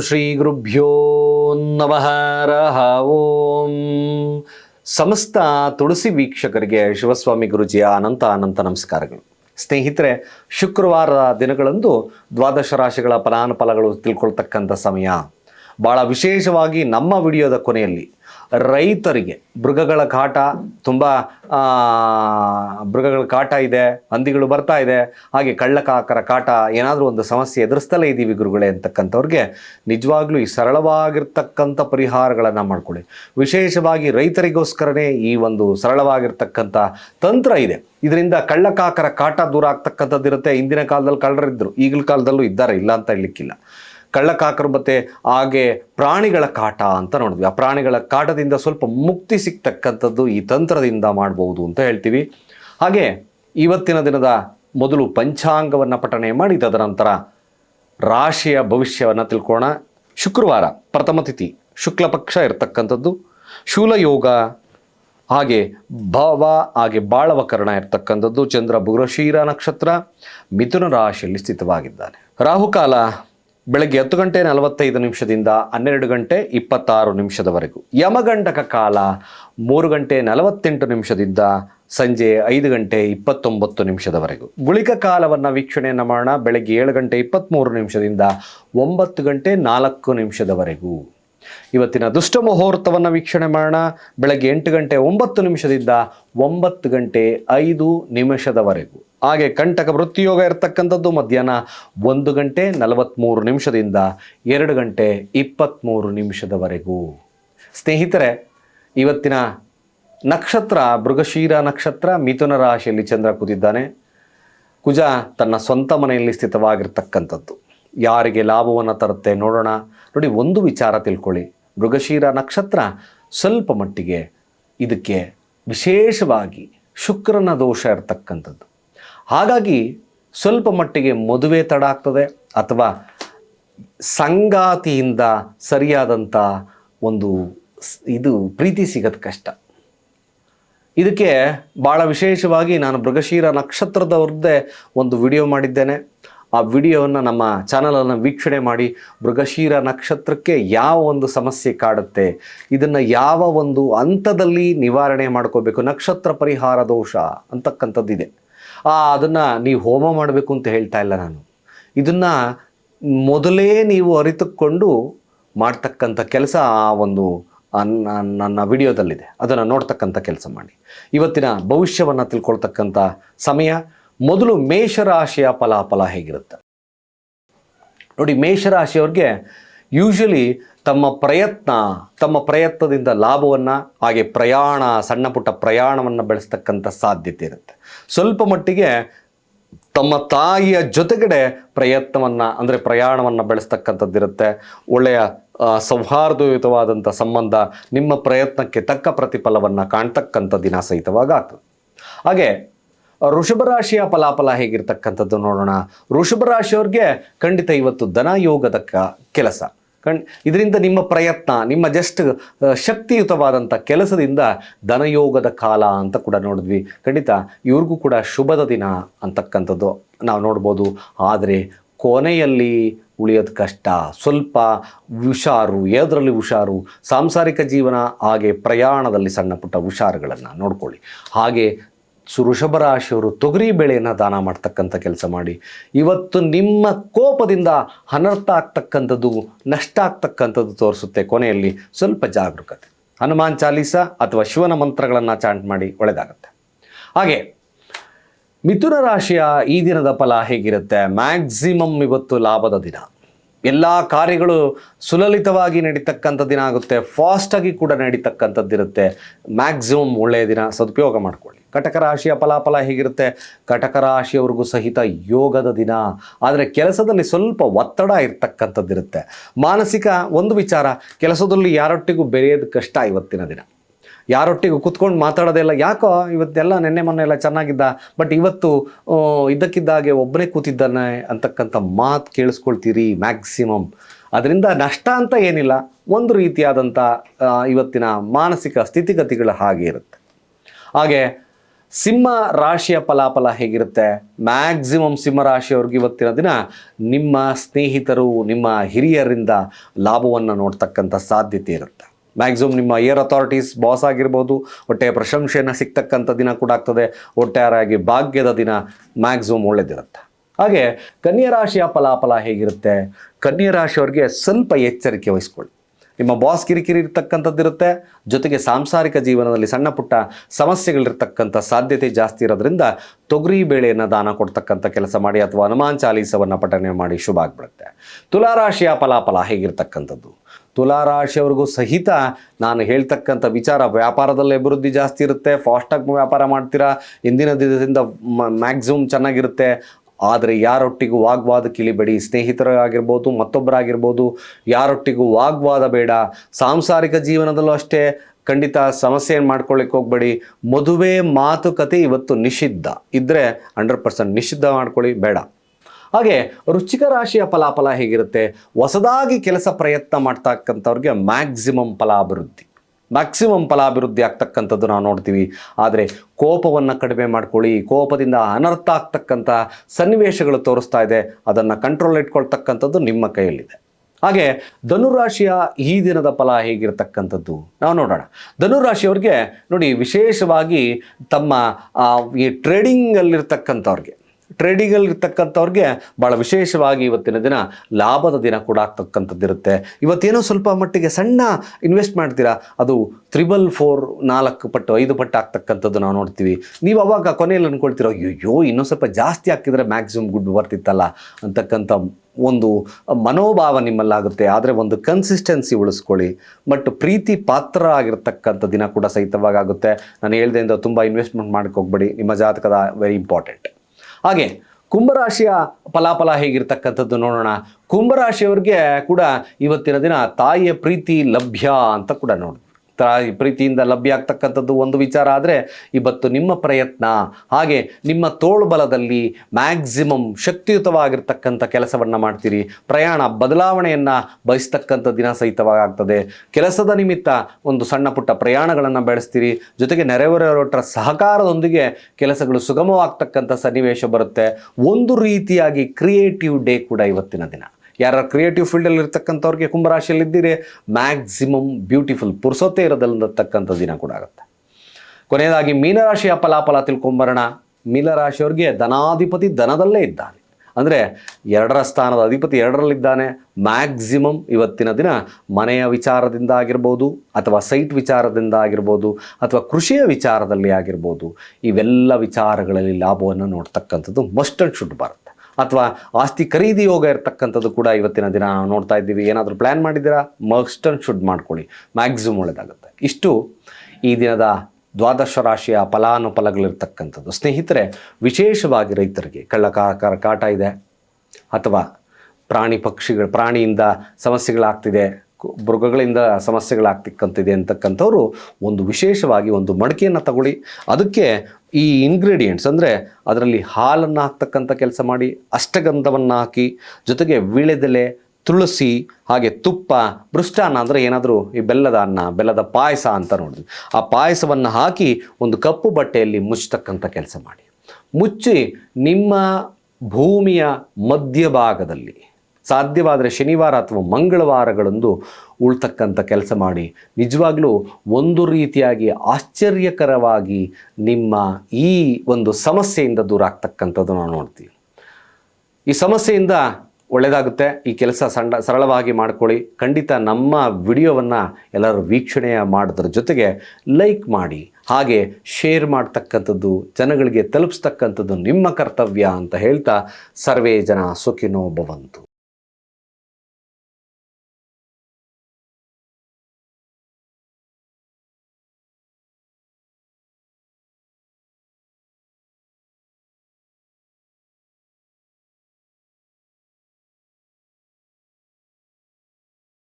ಶ್ರೀ ಗುರುಭ್ಯೋ ನಮಃ ಓಂ ಸಮಸ್ತ ತುಳಸಿ ವೀಕ್ಷಕರಿಗೆ ಶಿವಸ್ವಾಮಿ ಗುರುಜಿಯ ಅನಂತ ಅನಂತ ನಮಸ್ಕಾರಗಳು. ಸ್ನೇಹಿತರೆ, ಶುಕ್ರವಾರ ದಿನಗಳಂದು ದ್ವಾದಶ ರಾಶಿಗಳ ಫಲಾನುಫಲಗಳು ತಿಳ್ಕೊಳ್ತಕ್ಕಂಥ ಸಮಯ. ಭಾಳ ವಿಶೇಷವಾಗಿ ನಮ್ಮ ವಿಡಿಯೋದ ಕೊನೆಯಲ್ಲಿ ರೈತರಿಗೆ ಮೃಗಗಳ ಕಾಟ ತುಂಬ ಮೃಗಗಳ ಕಾಟ ಇದೆ, ಹಂದಿಗಳು ಬರ್ತಾ ಇದೆ. ಹಾಗೆ ಕಳ್ಳಕಾಕರ ಕಾಟ, ಏನಾದರೂ ಒಂದು ಸಮಸ್ಯೆ ಎದುರಿಸ್ತಲೇ ಇದ್ದೀವಿ ಗುರುಗಳೇ ಅಂತಕ್ಕಂಥವ್ರಿಗೆ ನಿಜವಾಗ್ಲೂ ಈ ಸರಳವಾಗಿರ್ತಕ್ಕಂಥ ಪರಿಹಾರಗಳನ್ನು ಮಾಡ್ಕೊಳ್ಳಿ. ವಿಶೇಷವಾಗಿ ರೈತರಿಗೋಸ್ಕರನೇ ಈ ಒಂದು ಸರಳವಾಗಿರ್ತಕ್ಕಂಥ ತಂತ್ರ ಇದೆ. ಇದರಿಂದ ಕಳ್ಳಕಾಕರ ಕಾಟ ದೂರ ಆಗ್ತಕ್ಕಂಥದ್ದಿರುತ್ತೆ. ಹಿಂದಿನ ಕಾಲದಲ್ಲಿ ಕಳ್ಳರಿದ್ದರು ಈಗಿನ ಕಾಲದಲ್ಲೂ ಇದ್ದಾರೆ ಇಲ್ಲ ಅಂತ ಹೇಳಲಿಕ್ಕಿಲ್ಲ. ಕಳ್ಳಕಾಕರು ಮತ್ತು ಹಾಗೆ ಪ್ರಾಣಿಗಳ ಕಾಟ ಅಂತ ನೋಡಿದ್ವಿ. ಆ ಪ್ರಾಣಿಗಳ ಕಾಟದಿಂದ ಸ್ವಲ್ಪ ಮುಕ್ತಿ ಸಿಗ್ತಕ್ಕಂಥದ್ದು ಈ ತಂತ್ರದಿಂದ ಮಾಡಬಹುದು ಅಂತ ಹೇಳ್ತೀವಿ. ಹಾಗೆ ಇವತ್ತಿನ ದಿನದ ಮೊದಲು ಪಂಚಾಂಗವನ್ನು ಪಠಣೆ ಮಾಡಿ ತದನಂತರ ರಾಶಿಯ ಭವಿಷ್ಯವನ್ನು ತಿಳ್ಕೋಣ ಶುಕ್ರವಾರ ಪ್ರಥಮ ತಿಥಿ ಶುಕ್ಲ ಪಕ್ಷ ಇರತಕ್ಕಂಥದ್ದು. ಶೂಲಯೋಗ ಹಾಗೆ ಭವ, ಹಾಗೆ ಬಾಳವಕರಣ ಇರ್ತಕ್ಕಂಥದ್ದು. ಚಂದ್ರ ಬುಗ್ರಶೀರ ನಕ್ಷತ್ರ ಮಿಥುನ ರಾಶಿಯಲ್ಲಿ ಸ್ಥಿತವಾಗಿದ್ದಾನೆ. ರಾಹುಕಾಲ ಬೆಳಗ್ಗೆ ಹತ್ತು ಗಂಟೆ ನಲವತ್ತೈದು ನಿಮಿಷದಿಂದ ಹನ್ನೆರಡು ಗಂಟೆ ಇಪ್ಪತ್ತಾರು ನಿಮಿಷದವರೆಗೂ. ಯಮಗಂಡಕ ಕಾಲ ಮೂರು ಗಂಟೆ ನಲವತ್ತೆಂಟು ನಿಮಿಷದಿಂದ ಸಂಜೆ ಐದು ಗಂಟೆ ಇಪ್ಪತ್ತೊಂಬತ್ತು ನಿಮಿಷದವರೆಗೂ. ಗುಳಿಕ ಕಾಲವನ್ನು ವೀಕ್ಷಣೆಯನ್ನು ಮಾಡೋಣ. ಬೆಳಗ್ಗೆ ಏಳು ಗಂಟೆ ಇಪ್ಪತ್ತ್ಮೂರು ನಿಮಿಷದಿಂದ ಒಂಬತ್ತು ಗಂಟೆ ನಾಲ್ಕು ನಿಮಿಷದವರೆಗೂ. ಇವತ್ತಿನ ದುಷ್ಟ ಮುಹೂರ್ತವನ್ನು ವೀಕ್ಷಣೆ ಮಾಡೋಣ. ಬೆಳಗ್ಗೆ ಎಂಟು ಗಂಟೆ ಒಂಬತ್ತು ನಿಮಿಷದಿಂದ ಒಂಬತ್ತು ಗಂಟೆ ಐದು ನಿಮಿಷದವರೆಗೂ. ಹಾಗೆ ಕಂಟಕ ವೃತ್ತಿಯೋಗ ಇರತಕ್ಕಂಥದ್ದು ಮಧ್ಯಾಹ್ನ ಒಂದು ಗಂಟೆ ನಲವತ್ತ್ಮೂರು ನಿಮಿಷದಿಂದ ಎರಡು ಗಂಟೆ ಇಪ್ಪತ್ತ್ಮೂರು ನಿಮಿಷದವರೆಗೂ. ಸ್ನೇಹಿತರೆ, ಇವತ್ತಿನ ನಕ್ಷತ್ರ, ಮೃಗಶೀರ ನಕ್ಷತ್ರ ಮಿಥುನ ರಾಶಿಯಲ್ಲಿ ಚಂದ್ರ ಕೂತಿದ್ದಾನೆ ಕುಜ ತನ್ನ ಸ್ವಂತ ಮನೆಯಲ್ಲಿ ಸ್ಥಿತವಾಗಿರ್ತಕ್ಕಂಥದ್ದು. ಯಾರಿಗೆ ಲಾಭವನ್ನು ತರುತ್ತೆ ನೋಡೋಣ. ನೋಡಿ, ಒಂದು ವಿಚಾರ ತಿಳ್ಕೊಳ್ಳಿ. ಮೃಗಶೀರ ನಕ್ಷತ್ರ ಸ್ವಲ್ಪ ಮಟ್ಟಿಗೆ ಇದಕ್ಕೆ ವಿಶೇಷವಾಗಿ ಶುಕ್ರನ ದೋಷ ಇರತಕ್ಕಂಥದ್ದು. ಹಾಗಾಗಿ ಸ್ವಲ್ಪ ಮಟ್ಟಿಗೆ ಮದುವೆ ತಡ ಆಗ್ತದೆ ಅಥವಾ ಸಂಗಾತಿಯಿಂದ ಸರಿಯಾದಂಥ ಒಂದು ಇದು ಪ್ರೀತಿ ಸಿಗೋದು ಕಷ್ಟ. ಇದಕ್ಕೆ ಭಾಳ ವಿಶೇಷವಾಗಿ ನಾನು ಮೃಗಶೀರ ನಕ್ಷತ್ರದವ್ರದ್ದೇ ಒಂದು ವಿಡಿಯೋ ಮಾಡಿದ್ದೇನೆ. ಆ ವಿಡಿಯೋವನ್ನು ನಮ್ಮ ಚಾನಲನ್ನು ವೀಕ್ಷಣೆ ಮಾಡಿ ಮೃಗಶೀರ ನಕ್ಷತ್ರಕ್ಕೆ ಯಾವ ಒಂದು ಸಮಸ್ಯೆ ಕಾಡುತ್ತೆ, ಇದನ್ನು ಯಾವ ಒಂದು ಹಂತದಲ್ಲಿ ನಿವಾರಣೆ ಮಾಡ್ಕೋಬೇಕು, ನಕ್ಷತ್ರ ಪರಿಹಾರ ದೋಷ ಅಂತಕ್ಕಂಥದ್ದಿದೆ. ಅದನ್ನು ನೀವು ಹೋಮ ಮಾಡಬೇಕು ಅಂತ ಹೇಳ್ತಾ ಇಲ್ಲ ನಾನು. ಇದನ್ನು ಮೊದಲೇ ನೀವು ಅರಿತುಕೊಂಡು ಮಾಡ್ತಕ್ಕಂಥ ಕೆಲಸ ಆ ಒಂದು ನನ್ನ ವಿಡಿಯೋದಲ್ಲಿದೆ. ಅದನ್ನು ನೋಡ್ತಕ್ಕಂಥ ಕೆಲಸ ಮಾಡಿ. ಇವತ್ತಿನ ಭವಿಷ್ಯವನ್ನು ತಿಳ್ಕೊಳ್ತಕ್ಕಂಥ ಸಮಯ ಮೊದಲು ಮೇಷರಾಶಿಯ ಫಲಾಫಲ ಹೇಗಿರುತ್ತೆ? ನೋಡಿ, ಮೇಷರಾಶಿಯವ್ರಿಗೆ ಯೂಶಲಿ ತಮ್ಮ ಪ್ರಯತ್ನ, ತಮ್ಮ ಪ್ರಯತ್ನದಿಂದ ಲಾಭವನ್ನು, ಹಾಗೆ ಪ್ರಯಾಣ, ಸಣ್ಣ ಪುಟ್ಟ ಪ್ರಯಾಣವನ್ನು ಬೆಳೆಸ್ತಕ್ಕಂಥ ಸಾಧ್ಯತೆ ಇರುತ್ತೆ. ಸ್ವಲ್ಪ ಮಟ್ಟಿಗೆ ತಮ್ಮ ತಾಯಿಯ ಜೊತೆಗಡೆ ಪ್ರಯತ್ನವನ್ನು, ಅಂದರೆ ಪ್ರಯಾಣವನ್ನು ಬೆಳೆಸ್ತಕ್ಕಂಥದ್ದಿರುತ್ತೆ ಒಳ್ಳೆಯ ಸೌಹಾರ್ದಯುತವಾದಂಥ ಸಂಬಂಧ, ನಿಮ್ಮ ಪ್ರಯತ್ನಕ್ಕೆ ತಕ್ಕ ಪ್ರತಿಫಲವನ್ನು ಕಾಣ್ತಕ್ಕಂಥ ದಿನ ಸಹಿತವಾಗಿ ಆಗ್ತದೆ. ಹಾಗೆ ರಾಶಿಯ ಫಲಾಫಲ ಹೇಗಿರ್ತಕ್ಕಂಥದ್ದು ನೋಡೋಣ. ರಾಶಿಯವ್ರಿಗೆ ಖಂಡಿತ ಇವತ್ತು ಧನಯೋಗದ ಕೆಲಸ. ಕಣ್ ಇದರಿಂದ ನಿಮ್ಮ ಪ್ರಯತ್ನ, ನಿಮ್ಮ ಜಸ್ಟ್ ಶಕ್ತಿಯುತವಾದಂಥ ಕೆಲಸದಿಂದ ಧನಯೋಗದ ಕಾಲ ಅಂತ ಕೂಡ ನೋಡಿದ್ವಿ. ಖಂಡಿತ, ಇವ್ರಿಗೂ ಕೂಡ ಶುಭದ ದಿನ ಅಂತಕ್ಕಂಥದ್ದು ನಾವು ನೋಡ್ಬೋದು. ಆದರೆ ಕೊನೆಯಲ್ಲಿ ಉಳಿಯೋದು ಕಷ್ಟ. ಸ್ವಲ್ಪ ಹುಷಾರು ಯಾವುದರಲ್ಲಿ ಹುಷಾರು, ಸಾಂಸಾರಿಕ ಜೀವನ ಹಾಗೆ ಪ್ರಯಾಣದಲ್ಲಿ ಸಣ್ಣ ಪುಟ್ಟ ಹುಷಾರುಗಳನ್ನು ನೋಡ್ಕೊಳ್ಳಿ. ಹಾಗೆ ಸು ರಾಶಿಯವರು ತೊಗರಿ ಬೆಳೆಯನ್ನು ದಾನ ಮಾಡ್ತಕ್ಕಂಥ ಕೆಲಸ ಮಾಡಿ. ಇವತ್ತು ನಿಮ್ಮ ಕೋಪದಿಂದ ಅನರ್ಥ ಆಗ್ತಕ್ಕಂಥದ್ದು, ನಷ್ಟ ಆಗ್ತಕ್ಕಂಥದ್ದು ತೋರಿಸುತ್ತೆ ಕೊನೆಯಲ್ಲಿ ಸ್ವಲ್ಪ ಜಾಗರೂಕತೆ. ಹನುಮಾನ್ ಚಾಲೀಸ ಅಥವಾ ಶಿವನ ಮಂತ್ರಗಳನ್ನು ಚಾಂಟ್ ಮಾಡಿ ಒಳ್ಳೆಯದಾಗತ್ತೆ ಹಾಗೆ, ಮಿಥುನ ರಾಶಿಯ ಈ ದಿನದ ಫಲ ಹೇಗಿರುತ್ತೆ? ಮ್ಯಾಕ್ಸಿಮಮ್ ಇವತ್ತು ಲಾಭದ ದಿನ. ಎಲ್ಲ ಕಾರ್ಯಗಳು ಸುಲಲಿತವಾಗಿ ನಡೀತಕ್ಕಂಥ ದಿನ ಆಗುತ್ತೆ. ಫಾಸ್ಟಾಗಿ ಕೂಡ ನಡೀತಕ್ಕಂಥದ್ದಿರುತ್ತೆ. ಮ್ಯಾಕ್ಸಿಮಮ್ ಒಳ್ಳೆಯ ದಿನ ಸದುಪಯೋಗ ಮಾಡ್ಕೊಳ್ಳಿ. ಕಟಕ ರಾಶಿಯ ಫಲಾಫಲ ಹೇಗಿರುತ್ತೆ? ಕಟಕ ರಾಶಿಯವ್ರಿಗೂ ಸಹಿತ ಯೋಗದ ದಿನ. ಆದರೆ ಕೆಲಸದಲ್ಲಿ ಸ್ವಲ್ಪ ಒತ್ತಡ ಇರ್ತಕ್ಕಂಥದ್ದಿರುತ್ತೆ ಮಾನಸಿಕ ಒಂದು ವಿಚಾರ, ಕೆಲಸದಲ್ಲಿ ಯಾರೊಟ್ಟಿಗೂ ಬೆರೆಯೋದು ಕಷ್ಟ ಇವತ್ತಿನ ದಿನ. ಯಾರೊಟ್ಟಿಗೂ ಕುತ್ಕೊಂಡು ಮಾತಾಡೋದೆಲ್ಲ ಯಾಕೋ ಇವತ್ತೆಲ್ಲ ನೆನ್ನೆ ಮೊನ್ನೆ ಎಲ್ಲ ಚೆನ್ನಾಗಿದ್ದ, ಬಟ್ ಇವತ್ತು ಇದ್ದಕ್ಕಿದ್ದ ಇದ್ದಕ್ಕಿದ್ದಾಗೆ ಒಬ್ಬನೇ ಕೂತಿದ್ದಾನೆ ಅಂತಕ್ಕಂಥ ಮಾತು ಕೇಳಿಸ್ಕೊಳ್ತೀರಿ ಮ್ಯಾಕ್ಸಿಮಮ್. ಅದರಿಂದ ನಷ್ಟ ಅಂತ ಏನಿಲ್ಲ. ಒಂದು ರೀತಿಯಾದಂಥ ಇವತ್ತಿನ ಮಾನಸಿಕ ಸ್ಥಿತಿಗತಿಗಳು ಹಾಗೆ ಇರುತ್ತೆ. ಹಾಗೆ ಸಿಂಹ ರಾಶಿಯ ಫಲಾಫಲ ಹೇಗಿರುತ್ತೆ? ಮ್ಯಾಕ್ಸಿಮಮ್ ಸಿಂಹ ರಾಶಿಯವ್ರಿಗೆ ಇವತ್ತಿನ ದಿನ ನಿಮ್ಮ ಸ್ನೇಹಿತರು, ನಿಮ್ಮ ಹಿರಿಯರಿಂದ ಲಾಭವನ್ನು ನೋಡ್ತಕ್ಕಂಥ ಸಾಧ್ಯತೆ ಇರುತ್ತೆ. ಮ್ಯಾಕ್ಸಿಮಮ್ ನಿಮ್ಮ ಏರ್ ಅಥಾರಿಟೀಸ್ ಬಾಸ್ ಆಗಿರ್ಬೋದು ಒಟ್ಟೆಯ ಪ್ರಶಂಸೆಯನ್ನು ಸಿಗ್ತಕ್ಕಂಥ ದಿನ ಕೂಡ ಆಗ್ತದೆ. ಒಟ್ಟಾರೆಯಾಗಿ ಭಾಗ್ಯದ ದಿನ ಮ್ಯಾಕ್ಸಿಮಮ್ ಒಳ್ಳೇದಿರುತ್ತೆ. ಹಾಗೆ ಕನ್ಯಾ ರಾಶಿಯ ಫಲಾಫಲ ಹೇಗಿರುತ್ತೆ? ಕನ್ಯಾ ರಾಶಿಯವ್ರಿಗೆ ಸ್ವಲ್ಪ ಎಚ್ಚರಿಕೆ ವಹಿಸ್ಕೊಳ್ಳಿ. ನಿಮ್ಮ ಬಾಸ್ ಕಿರಿಕಿರಿ ಇರ್ತಕ್ಕಂಥದ್ದು ಇರುತ್ತೆ. ಜೊತೆಗೆ ಸಾಂಸಾರಿಕ ಜೀವನದಲ್ಲಿ ಸಣ್ಣ ಪುಟ್ಟ ಸಮಸ್ಯೆಗಳಿರ್ತಕ್ಕಂಥ ಸಾಧ್ಯತೆ ಜಾಸ್ತಿ ಇರೋದ್ರಿಂದ ತೊಗರಿ ಬೇಳೆಯನ್ನು ದಾನ ಕೊಡ್ತಕ್ಕಂಥ ಕೆಲಸ ಮಾಡಿ ಅಥವಾ ಹನುಮಾನ್ ಚಾಲೀಸವನ್ನು ಪಠನೆ ಮಾಡಿ ಶುಭ ಆಗ್ಬಿಡುತ್ತೆ. ತುಲಾರಾಶಿಯ ಫಲಾಫಲ ಹೇಗಿರ್ತಕ್ಕಂಥದ್ದು? ತುಲಾರಾಶಿಯವ್ರಿಗೂ ಸಹಿತ ನಾನು ಹೇಳ್ತಕ್ಕಂಥ ವಿಚಾರ ವ್ಯಾಪಾರದಲ್ಲಿ ಅಭಿವೃದ್ಧಿ ಜಾಸ್ತಿ ಇರುತ್ತೆ. ಫಾಸ್ಟಾಗಿ ವ್ಯಾಪಾರ ಮಾಡ್ತೀರಾ? ಇಂದಿನ ದಿನದಿಂದ ಮ್ಯಾಕ್ಸಿಮಮ್ ಚೆನ್ನಾಗಿರುತ್ತೆ. ಆದರೆ ಯಾರೊಟ್ಟಿಗೂ ವಾಗ್ವಾದ ಕಿಳಿಬೇಡಿ ಸ್ನೇಹಿತರಾಗಿರ್ಬೋದು, ಮತ್ತೊಬ್ಬರಾಗಿರ್ಬೋದು, ಯಾರೊಟ್ಟಿಗೂ ವಾಗ್ವಾದ ಬೇಡ. ಸಾಂಸಾರಿಕ ಜೀವನದಲ್ಲೂ ಅಷ್ಟೇ ಖಂಡಿತ ಸಮಸ್ಯೆಯನ್ನು ಮಾಡ್ಕೊಳ್ಳಿಕ್ಕೆ ಹೋಗ್ಬೇಡಿ. ಮದುವೆ ಮಾತುಕತೆ ಇವತ್ತು ನಿಷಿದ್ಧ. ಇದ್ದರೆ ಹಂಡ್ರೆಡ್ ಪರ್ಸೆಂಟ್ ನಿಷಿದ್ಧ ಮಾಡ್ಕೊಳ್ಳಿ, ಬೇಡ. ಹಾಗೆ ರುಚಿಕ ರಾಶಿಯ ಫಲಾಫಲ ಹೇಗಿರುತ್ತೆ? ಹೊಸದಾಗಿ ಕೆಲಸ ಪ್ರಯತ್ನ ಮಾಡ್ತಕ್ಕಂಥವ್ರಿಗೆ ಮ್ಯಾಕ್ಸಿಮಮ್ ಫಲಾಭಿವೃದ್ಧಿ. ಮ್ಯಾಕ್ಸಿಮಮ್ ಫಲಾಭಿವೃದ್ಧಿ ಆಗ್ತಕ್ಕಂಥದ್ದು ನಾವು ನೋಡ್ತೀವಿ. ಆದರೆ ಕೋಪವನ್ನು ಕಡಿಮೆ ಮಾಡ್ಕೊಳ್ಳಿ, ಕೋಪದಿಂದ ಅನರ್ಥ ಆಗ್ತಕ್ಕಂಥ ಸನ್ನಿವೇಶಗಳು ತೋರಿಸ್ತಾ ಇದೆ, ಅದನ್ನು ಕಂಟ್ರೋಲ್ ಇಟ್ಕೊಳ್ತಕ್ಕಂಥದ್ದು ನಿಮ್ಮ ಕೈಯಲ್ಲಿದೆ. ಹಾಗೆ ಧನುರಾಶಿಯ ಈ ದಿನದ ಫಲ ಹೇಗಿರ್ತಕ್ಕಂಥದ್ದು? ನಾವು ನೋಡೋಣ. ಧನುರಾಶಿಯವ್ರಿಗೆ ನೋಡಿ ವಿಶೇಷವಾಗಿ ತಮ್ಮ ಈ ಟ್ರೇಡಿಂಗಲ್ಲಿರ್ತಕ್ಕಂಥವ್ರಿಗೆ ಟ್ರೇಡಿಂಗಲ್ಲಿ ಇರ್ತಕ್ಕಂಥವ್ರಿಗೆ ಭಾಳ ವಿಶೇಷವಾಗಿ ಇವತ್ತಿನ ದಿನ ಲಾಭದ ದಿನ ಕೂಡ ಆಗ್ತಕ್ಕಂಥದ್ದು ಇರುತ್ತೆ ಇವತ್ತೇನೋ ಸ್ವಲ್ಪ ಮಟ್ಟಿಗೆ ಸಣ್ಣ ಇನ್ವೆಸ್ಟ್ ಮಾಡ್ತೀರಾ? ಅದು ತ್ರಿಬಲ್ ಫೋರ್ ನಾಲ್ಕು ಪಟ್ಟು, ಐದು ಪಟ್ಟು ಆಗ್ತಕ್ಕಂಥದ್ದು ನಾವು ನೋಡ್ತೀವಿ. ನೀವು ಅವಾಗ ಕೊನೆಯಲ್ಲಿ ಅಂದ್ಕೊಳ್ತೀರೋ ಅಯ್ಯೋ ಇನ್ನೂ ಸ್ವಲ್ಪ ಜಾಸ್ತಿ ಹಾಕಿದರೆ ಮ್ಯಾಕ್ಸಿಮಮ್ ಗುಡ್ ಬರ್ತಿತ್ತಲ್ಲ ಅಂತಕ್ಕಂಥ ಒಂದು ಮನೋಭಾವ ನಿಮ್ಮಲ್ಲಾಗುತ್ತೆ. ಆದರೆ ಒಂದು ಕನ್ಸಿಸ್ಟೆನ್ಸಿ ಉಳಿಸ್ಕೊಳ್ಳಿ. ಬಟ್ ಪ್ರೀತಿ ಪಾತ್ರ ಆಗಿರ್ತಕ್ಕಂಥ ದಿನ ಕೂಡ ಸಹಿತವಾಗುತ್ತೆ ನಾನು ಹೇಳ್ದೆಯಿಂದ ತುಂಬ ಇನ್ವೆಸ್ಟ್ಮೆಂಟ್ ಮಾಡೋಕ್ಕೆ ಹೋಗ್ಬೇಡಿ ನಿಮ್ಮ ಜಾತಕದ ವೆರಿ ಇಂಪಾರ್ಟೆಂಟ್ ಹಾಗೆ ಕುಂಭರಾಶಿಯ ಫಲಾಫಲ ಹೇಗಿರ್ತಕ್ಕಂಥದ್ದು ನೋಡೋಣ. ಕುಂಭರಾಶಿಯವ್ರಿಗೆ ಕೂಡ ಇವತ್ತಿನ ದಿನ ತಾಯಿಯ ಪ್ರೀತಿ ಲಭ್ಯ ಅಂತ ಕೂಡ ನೋಡಿ ತಾಯಿ ಪ್ರೀತಿಯಿಂದ ಲಭ್ಯ ಆಗ್ತಕ್ಕಂಥದ್ದು ಒಂದು ವಿಚಾರ ಆದರೆ ಇವತ್ತು ನಿಮ್ಮ ಪ್ರಯತ್ನ, ಹಾಗೆ ನಿಮ್ಮ ತೋಳ್ಬಲದಲ್ಲಿ ಮ್ಯಾಕ್ಸಿಮಮ್ ಶಕ್ತಿಯುತವಾಗಿರ್ತಕ್ಕಂಥ ಕೆಲಸವನ್ನು ಮಾಡ್ತೀರಿ. ಪ್ರಯಾಣ ಬದಲಾವಣೆಯನ್ನು ಬಯಸ್ತಕ್ಕಂಥ ದಿನ ಸಹಿತವಾಗ್ತದೆ. ಕೆಲಸದ ನಿಮಿತ್ತ ಒಂದು ಸಣ್ಣ ಪುಟ್ಟ ಪ್ರಯಾಣಗಳನ್ನು ಬೆಳೆಸ್ತೀರಿ. ಜೊತೆಗೆ ನೆರೆಹೊರೆಯವರ ಸಹಕಾರದೊಂದಿಗೆ ಕೆಲಸಗಳು ಸುಗಮವಾಗ್ತಕ್ಕಂಥ ಸನ್ನಿವೇಶ ಬರುತ್ತೆ. ಒಂದು ರೀತಿಯಾಗಿ ಕ್ರಿಯೇಟಿವ್ ಡೇ ಕೂಡ ಇವತ್ತಿನ ದಿನ. ಯಾರ ಕ್ರಿಯೇಟಿವ್ ಫೀಲ್ಡಲ್ಲಿ ಇರ್ತಕ್ಕಂಥವ್ರಿಗೆ ಕುಂಭರಾಶಿಯಲ್ಲಿದ್ದೀರಿ ಮ್ಯಾಕ್ಸಿಮಮ್ ಬ್ಯೂಟಿಫುಲ್ ಪುರ್ಸೊತ್ತೆ ಇರೋದಲ್ಲತಕ್ಕಂಥ ದಿನ ಕೂಡ ಆಗುತ್ತೆ. ಕೊನೆಯದಾಗಿ, ಮೀನರಾಶಿಯ ಫಲಾಫಲ ತಿಳ್ಕೊಂಬರೋಣ ಮೀನರಾಶಿಯವ್ರಿಗೆ ಧನಾಧಿಪತಿ ಧನದಲ್ಲೇ ಇದ್ದಾನೆ. ಅಂದರೆ ಎರಡರ ಸ್ಥಾನದ ಅಧಿಪತಿ ಎರಡರಲ್ಲಿದ್ದಾನೆ. ಮ್ಯಾಕ್ಸಿಮಮ್ ಇವತ್ತಿನ ದಿನ ಮನೆಯ ವಿಚಾರದಿಂದ ಆಗಿರ್ಬೋದು, ಅಥವಾ ಸೈಟ್ ವಿಚಾರದಿಂದ ಆಗಿರ್ಬೋದು, ಅಥವಾ ಕೃಷಿಯ ವಿಚಾರದಲ್ಲಿ ಆಗಿರ್ಬೋದು, ಇವೆಲ್ಲ ವಿಚಾರಗಳಲ್ಲಿ ಲಾಭವನ್ನು ನೋಡ್ತಕ್ಕಂಥದ್ದು ಮಸ್ಟ್ ಅಂಡ್ ಶುಡ್ ಬರುತ್ತೆ ಅಥವಾ ಆಸ್ತಿ ಖರೀದಿ ಯೋಗ ಇರತಕ್ಕಂಥದ್ದು ಕೂಡ ಇವತ್ತಿನ ದಿನ ನೋಡ್ತಾ ಇದ್ದೀವಿ. ಏನಾದರೂ ಪ್ಲ್ಯಾನ್ ಮಾಡಿದ್ದೀರಾ? ಮಸ್ಟರ್ನ್ ಅಂಡ್ ಶುಡ್ ಮಾಡ್ಕೊಳ್ಳಿ. ಮ್ಯಾಕ್ಸಿಮಮ್ ಒಳ್ಳೆಯದಾಗುತ್ತೆ ಇಷ್ಟು ಈ ದಿನದ ದ್ವಾದಶ ರಾಶಿಯ ಫಲಾನುಫಲಗಳಿರ್ತಕ್ಕಂಥದ್ದು. ಸ್ನೇಹಿತರೆ, ವಿಶೇಷವಾಗಿ ರೈತರಿಗೆ ಕಳ್ಳಕಾರ ಕಾಟ ಇದೆ ಅಥವಾ ಪ್ರಾಣಿ ಪಕ್ಷಿಗಳು, ಪ್ರಾಣಿಯಿಂದ ಸಮಸ್ಯೆಗಳಾಗ್ತಿದೆ. ಮೃಗಗಳಿಂದ ಸಮಸ್ಯೆಗಳಾಗ್ತಕ್ಕಂತಿದೆ ಅಂತಕ್ಕಂಥವ್ರು ಒಂದು ವಿಶೇಷವಾಗಿ ಒಂದು ಮಡಿಕೆಯನ್ನು ತಗೊಳ್ಳಿ. ಅದಕ್ಕೆ ಈ ಇಂಗ್ರೀಡಿಯೆಂಟ್ಸ್ ಅಂದರೆ ಅದರಲ್ಲಿ ಹಾಲನ್ನು ಹಾಕ್ತಕ್ಕಂಥ ಕೆಲಸ ಮಾಡಿ, ಅಷ್ಟಗಂಧವನ್ನು ಹಾಕಿ, ಜೊತೆಗೆ ವೀಳೆದೆಲೆ ತುಳಸಿ, ಹಾಗೆ ತುಪ್ಪ ಬೃಷ್ಟಾನ್ನ ಅಂದರೆ ಏನಾದರೂ ಈ ಬೆಲ್ಲದ ಅನ್ನ, ಬೆಲ್ಲದ ಪಾಯಸ ಅಂತ ನೋಡಿದ್ವಿ. ಆ ಪಾಯಸವನ್ನು ಹಾಕಿ ಒಂದು ಕಪ್ಪು ಬಟ್ಟೆಯಲ್ಲಿ ಮುಚ್ಚತಕ್ಕಂಥ ಕೆಲಸ ಮಾಡಿ. ಮುಚ್ಚಿ ನಿಮ್ಮ ಭೂಮಿಯ ಮಧ್ಯಭಾಗದಲ್ಲಿ ಸಾಧ್ಯವಾದರೆ ಶನಿವಾರ ಅಥವಾ ಮಂಗಳವಾರಗಳಂದು ಉಳ್ತಕ್ಕಂಥ ಕೆಲಸ ಮಾಡಿ. ನಿಜವಾಗ್ಲೂ ಒಂದು ರೀತಿಯಾಗಿ ಆಶ್ಚರ್ಯಕರವಾಗಿ ನಿಮ್ಮ ಈ ಒಂದು ಸಮಸ್ಯೆಯಿಂದ ದೂರ ಆಗ್ತಕ್ಕಂಥದ್ದು ನಾವು ನೋಡ್ತೀವಿ. ಈ ಸಮಸ್ಯೆಯಿಂದ ಒಳ್ಳೆಯದಾಗುತ್ತೆ ಈ ಕೆಲಸ ಸಣ್ಣ, ಸರಳವಾಗಿ ಮಾಡ್ಕೊಳ್ಳಿ. ಖಂಡಿತ ನಮ್ಮ ವಿಡಿಯೋವನ್ನು ಎಲ್ಲರೂ ವೀಕ್ಷಣೆಯ ಮಾಡೋದ್ರ ಜೊತೆಗೆ ಲೈಕ್ ಮಾಡಿ. ಹಾಗೆ ಶೇರ್ ಮಾಡ್ತಕ್ಕಂಥದ್ದು, ಜನಗಳಿಗೆ ತಲುಪಿಸ್ತಕ್ಕಂಥದ್ದು ನಿಮ್ಮ ಕರ್ತವ್ಯ ಅಂತ ಹೇಳ್ತಾ ಸರ್ವೇ ಜನ ಸುಖಿನೋ ಭವಂತು.